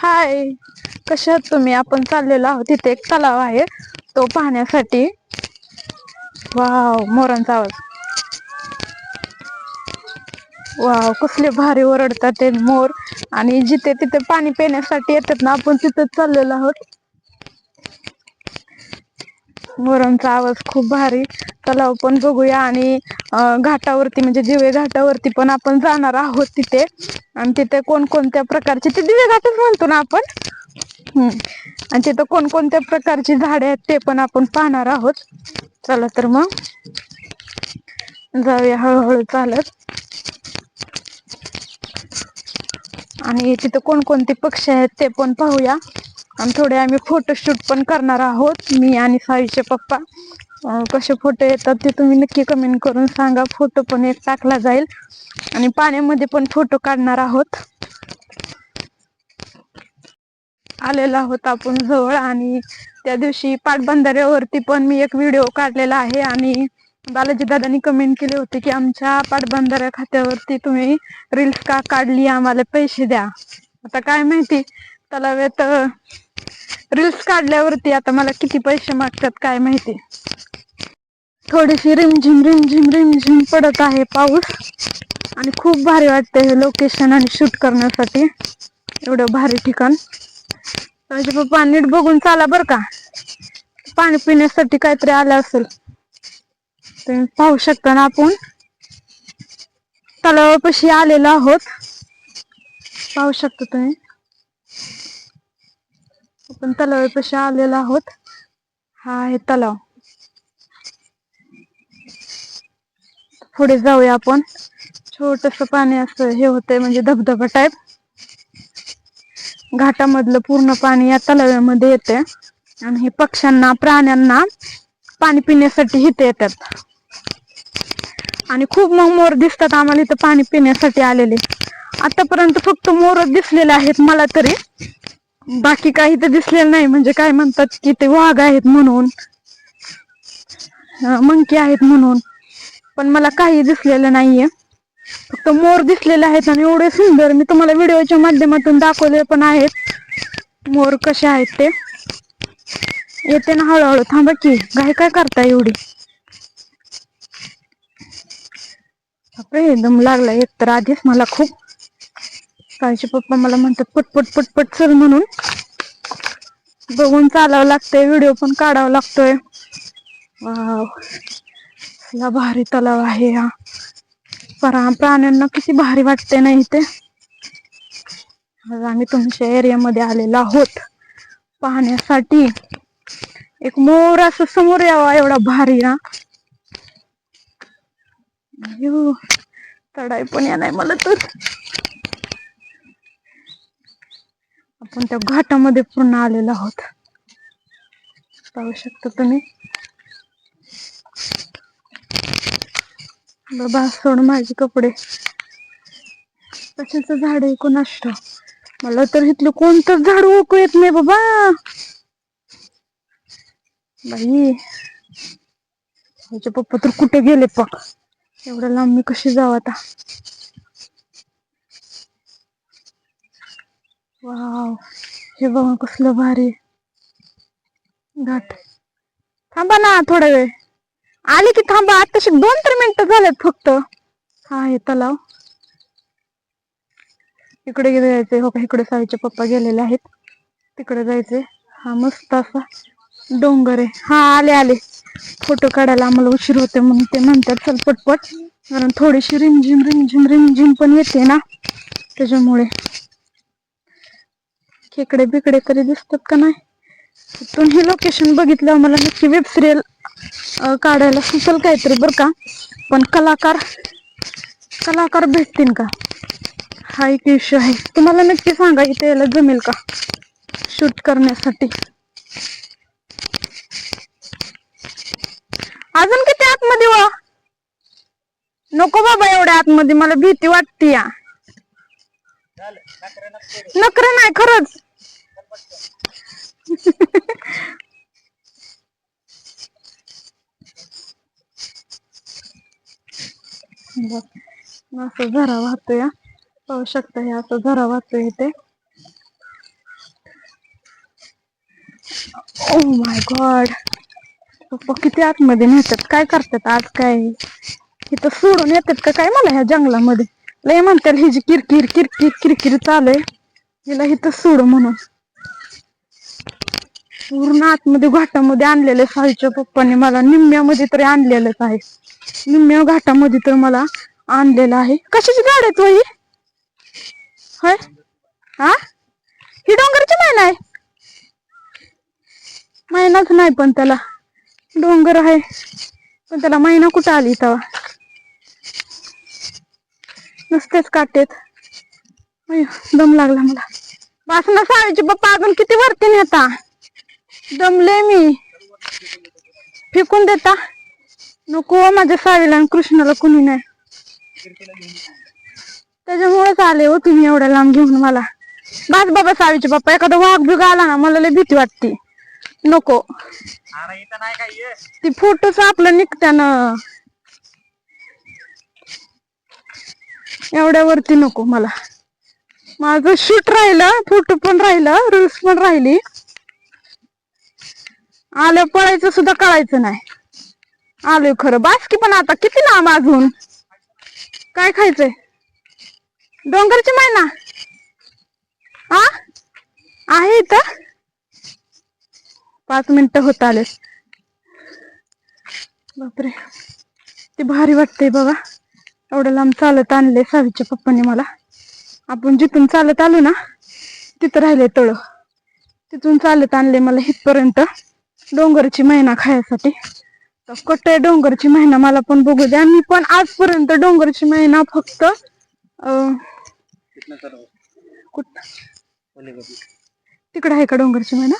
हाय. कशा आहात तुम्ही? आपण चाललेलो आहोत. तिथे एक तलाव आहे. तो पाहण्यासाठी. वाव मोरांचा आवाज. वाव कसले भारी ओरडतात ते मोर. आणि जिथे तिथे पाणी पिण्यासाठी येतात ना आपण तिथेच चाललेलो आहोत. मोरांचा आवाज खूप भारी. तलाव पण बघूया आणि घाटावरती म्हणजे दिवे घाटावरती पण आपण जाणार आहोत तिथे. आणि तिथे कोणकोणत्या प्रकारचे ते दिवे घाटच म्हणतो ना आपण. हम्म. आणि तिथं कोणकोणत्या प्रकारची झाडे आहेत ते पण आपण पाहणार आहोत. चला तर मग. जाऊया हळूहळू चालत. आणि तिथं कोणकोणते पक्षी आहेत ते पण पाहूया. आणि थोडे आम्ही फोटोशूट पण करणार आहोत मी आणि साईचे पप्पा. कसे फोटो येतात ते तुम्ही नक्की कमेंट करून सांगा. फोटो पण एक टाकला जाईल. आणि पाण्यामध्ये पण फोटो काढणार आहोत. आलेला आहोत आपण जवळ आणि त्या दिवशी पाटबंधाऱ्यावरती पण मी एक व्हिडिओ काढलेला आहे आणि बालाजी दादांनी कमेंट केले होते की आमच्या पाटबंधाऱ्या खात्यावरती तुम्ही रील्स का काढली? आम्हाला पैसे द्या. आता काय माहिती? तलाव्यात रील्स काढल्यावरती आता मला किती पैसे मागतात काय माहिती? थोडीशी रिमझिम रिमझिम रिमझिम पडत आहे पाऊस. आणि खूप भारी वाटते हे लोकेशन आणि शूट करण्यासाठी. एवढं भारी ठिकाण. माझे पप्पा नीट बघून चाला बर का? पाणी पिण्यासाठी काहीतरी आलं असेल. तुम्ही पाहू शकता ना आपण. तलावापाशी आलेलो आहोत. पाहू शकता तुम्ही. आपण तलावापाशी आलेलो आहोत. हा आहे तलाव. पुढे जाऊया आपण. छोटस पाणी असं हे होतंय म्हणजे धबधबा टाईप घाटामधलं पूर्ण पाणी या तलाव्यामध्ये येते आणि हे पक्ष्यांना प्राण्यांना पाणी पिण्यासाठी इथे येतात. आणि खूप मग मोर दिसतात आम्हाला इथं पाणी पिण्यासाठी आलेले. आतापर्यंत फक्त मोर दिसलेले आहेत मला तरी. बाकी काही तर दिसलेलं नाही. म्हणजे काय म्हणतात की ते वाघ आहेत म्हणून. मंकी आहेत म्हणून. पण मला काही दिसलेलं नाहीये. फक्त मोर दिसलेले आहेत आणि एवढे सुंदर. मी तुम्हाला व्हिडिओच्या माध्यमातून दाखवले पण आहेत. मोर कसे आहेत ते? येते ना हळूहळू. थांबा की. गाय काय करताय एवढी? दम लागला एक तर आधीच मला खूप कालचे पप्पा मला म्हणतात पटपट पटपट चल म्हणून. बघून चालावं लागतंय व्हिडिओ पण काढावा लागतोय. वाव. भारी तलाव आहे हा. परा प्राण्यांना किती भारी वाटते ना इथे. आज आम्ही तुमच्या एरियामध्ये आलेलो आहोत. पाहण्यासाठी. एक मोर असं समोर यावा एवढा भारी ना. तडाई पण या नाही मला तर. आपण त्या घाटामध्ये पूर्ण आलेलो आहोत. पाहू शकता तुम्ही. बाबा सोड माझे कपडे. कशाचं झाड आहे कोणास ठाऊक. मला तर इथलं कोणतंच झाड ओळखू येत नाही बाबा. बाई ह्याचे पप्पा तर कुठे गेले पक एवढ्या लांब मी कशी जाऊ आता? वाव हे बघा कसलं भारी घाट थांबा ना थोडा वेळ. आले की थांबा. आताशी दोन तर मिनिटं झालेत फक्त. हा आहे तलाव. इकडे गेले जायचंय. हो का इकडे साईचे पप्पा गेलेले आहेत. तिकडे जायचंय. हा मस्त असा डोंगर आहे. हा आले आले. फोटो काढायला आम्हाला उशीर होते म्हणून ते म्हणतात चल पटपट. कारण थोडीशी रिमझिम रिमझिम रिमझिम पण येते ना त्याच्यामुळे. खेकडे बिकडे तरी दिसतात का नाही? तुम्ही हे लोकेशन बघितलं मला नक्की वेब सिरियल काढायला सुचल काहीतरी बरं का? पण कलाकार कलाकार भेटतील का? हा एक इश्यू आहे. तुम्हाला नक्की सांगा इथे यायला जमेल का? शूट करण्यासाठी. अजून किती आतमध्ये वा? नको बाबा एवढ्या आतमध्ये मला भीती वाटते या नकर नाही खरंच. असं झरा वाहतोय पाहू शकता हे असं झरा वाहतोय इथे. ओ माय गॉड पप्पा किती आतमध्ये नेतात. काय करतात आज काय? इथं सोडून येतात का काय? मला ह्या जंगलामध्ये. लय म्हणते हिची जी किरकिर किरकिर किरकिर चालू आहे हिला इथं सोड म्हणून. पूर्ण आतमध्ये घाटामध्ये आणलेलं आहे साईच्या पप्पाने मला. निम्म्यामध्ये तरी आणलेलंच आहे. निम्म्या घाटामध्ये तर मला आणलेलं आहे. कशाची गाडी आहे तो ही? होय? हा? ही डोंगरची महिना आहे. मैनाच नाही पण त्याला. डोंगर आहे. पण त्याला महिना कुठं आली तेव्हा नुसतेच काटेत. दम लागला मला. वासना साळीचे पप्पा अजून किती वरती नेता. दमले मी. फेकून देता. नको माझ्या साळीला आणि कृष्णाला कुणी नाही. त्याच्यामुळेच आले हो तुम्ही एवढ्या लांब घेऊन मला. बस बाबा साळीचे पप्पा एखादा वाघ बिघ आला ना मला लय भीती वाटते. नको. ती फोटोच आपलं निघत्यानं एवढ्यावरती नको मला. माझं शूट राहिलं फोटो पण राहिलं रील्स पण राहिली. आलं पळायचं सुद्धा कळायचं नाही. आलोय खरं. बासकी पण आता किती लांब अजून? काय खायचंय? डोंगरची मैना. आ? आहे इथं? पाच मिनिट होत आले बापरे. ते भारी वाटतंय बघा. एवढं लांब चालत आणले सावीच्या पप्पांनी मला. आपण जिथून चालत आलो ना तिथं राहिले तळ. तिथून चालत आणले मला इथपर्यंत डोंगरची महिना खायसाठी. तर कट आहे डोंगरची महिना मला पण बघू द्या. मी पण आजपर्यंत डोंगरची महिना फक्त अं, कुठ? तिकडे आहे का डोंगरची महिना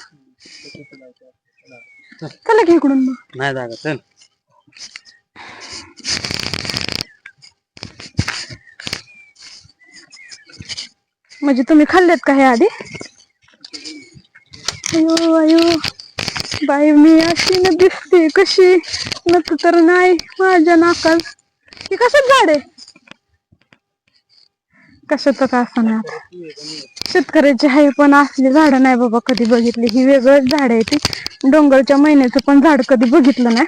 चला की इकडून मग. नाही म्हणजे तुम्ही खाल्लेत का हे आधी? अयो अयो. बाई मी अशी न दिसते कशी. न तर नाही माझ्या नाकात. ही कसं झाड आहे? कशात का असं शेतकऱ्याची आहे पण असली झाडं नाही बाबा कधी बघितली. ही वेगळंच झाड आहे ती. डोंगरच्या महिन्याचं पण झाड कधी बघितलं नाही.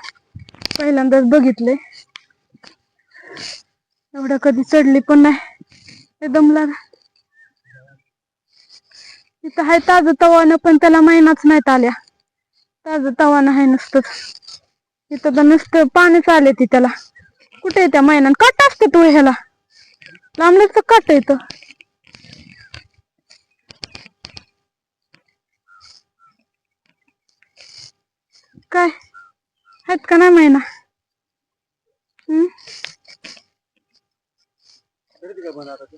पहिल्यांदाच बघितले एवढं कधी चढली पण नाही. एकदम लाग इथं आहे ताजं तवानं पण त्याला महिनाच नाहीत आल्या. ताजं तवानं आहे नुसतंच. इथं तर नुसतं पाणीच आले ती त्याला. कुठे आहे त्या महिन्यात काट असते तू ह्याला. लांबलंच तर काट येतं काय? आहेत का नाही महिना? ते.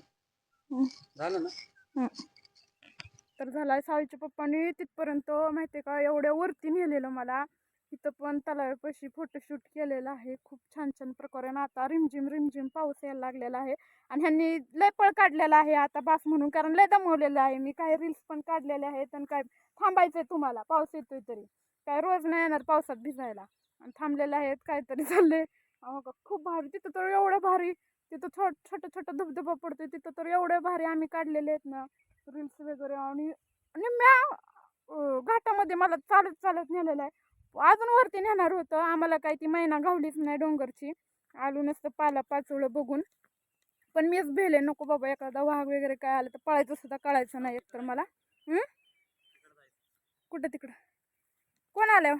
झालं ना. तर झालाय सावीच्या पप्पांनी तिथपर्यंत माहिती आहे का एवढ्या वरती नेलेलं मला. इथं पण तलावापाशी फोटोशूट केलेलं आहे. खूप छान छान प्रकारे आणि आता रिमझिम रिमझिम पाऊस यायला लागलेला आहे. आणि ह्यांनी लय पळ काढलेला आहे आता बास म्हणून कारण लय दमवलेलं आहे. मी काही रील्स पण काढलेले आहेत आणि काय थांबायचं आहे तुम्हाला पाऊस येतोय तरी. काय रोज नाही येणार पावसात भिजायला. आणि थांबलेले आहेत काहीतरी चालले अहो का खूप भारी. तिथं तर एवढं भारी तिथं छोट छोटं छोटं धबधबा पडतोय तिथं तर एवढे भारी आम्ही काढलेले आहेत ना रील्स वगैरे आणि निम्म्या म्या घाटामध्ये मला चालत चालत नेलेलं आहे. अजून वरती नेणार होतं आम्हाला काही ती मैना घावलीच नाही डोंगरची. आलो नसतं पाला पाचोळं बघून. पण मीच भेले नको बाबा एखादा वाघ वगैरे काय आलं तर पळायचं सुद्धा कळायचं नाही एकतर मला. कुठं तिकडं? कोण आलं?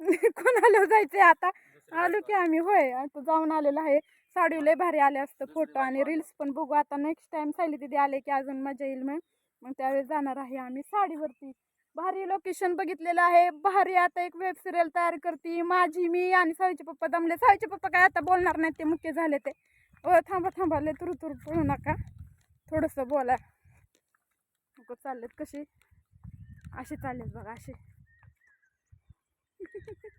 कोण आलं जायचंय आता? आलो की आम्ही होय. आता जाऊन आलेलो आहे. साडी लय भारी आले असतं फोटो आणि रील्स पण बघू. आता नेक्स्ट टाइम सायली दिदी आले की अजून मजा येईल मग. मग त्यावेळेस जाणार आहे आम्ही साडीवरती. भारी लोकेशन बघितलेलं आहे. भारी आता एक वेब सिरियल तयार करते. माझी मी आणि सावीचे पप्पा दमले सावीचे पप्पा काय आता बोलणार नाही ते मुख्य झाले ते. ओ थांबा थांबा. लय तुरु तुरु पळू नका. थोडंसं बोला. नको चाललेत कशी असे चाललेत बघा असे.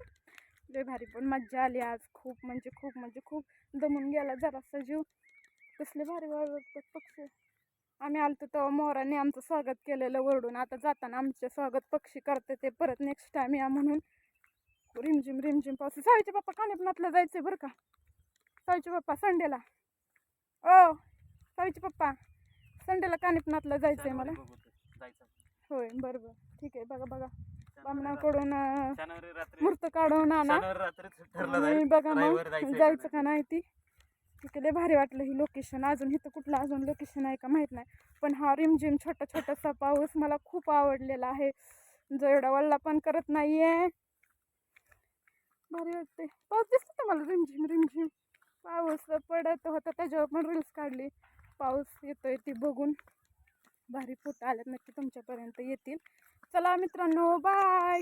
लय भारी. पण मज्जा आली आज. खूप म्हणजे खूप म्हणजे खूप दमून गेला जरासा जीव. कसले भारी वाटतात पक्षी. आम्ही आलतो तेव्हा मोराने आमचं स्वागत केलेलं वरडून. आता जाताना आमचे स्वागत पक्षी करते ते. परत नेक्स्ट टाइम या म्हणून. रिमझिम रिमझिम पाऊस सावीचे पप्पा कानिपनाथला जायचंय बरं का? सावीचे पप्पा संडेला. ओ सावीचे पप्पा. संडेला कानिपनाथला जायचंय मला. जायचं. होय बरोबर ठीक आहे बघा बघा. बामणाकडून अं, शनिवारी रात्री मूर्त काढून आणा. शनिवारी ठरलं आणि बघा मग रविवारी जायचं जायचं का नाही? ती? लय भारी वाटलं ही लोकेशन अजून इथं कुठलं अजून लोकेशन आहे का माहीत नाही. पण हा रिमझिम छोटा छोटासा पाऊस मला खूप आवडलेला आहे. जो एवढा वल्ला पण करत नाहीये. भारी वाटते पाऊस दिसतो मला रिमझिम रिमझिम? पाऊस पडत होता त्याच्यावर पण रील्स काढली. पाऊस येतोय ती बघून. भारी फोटो आल्यात नक्की तुमच्यापर्यंत येतील. चला मित्रांनो बाय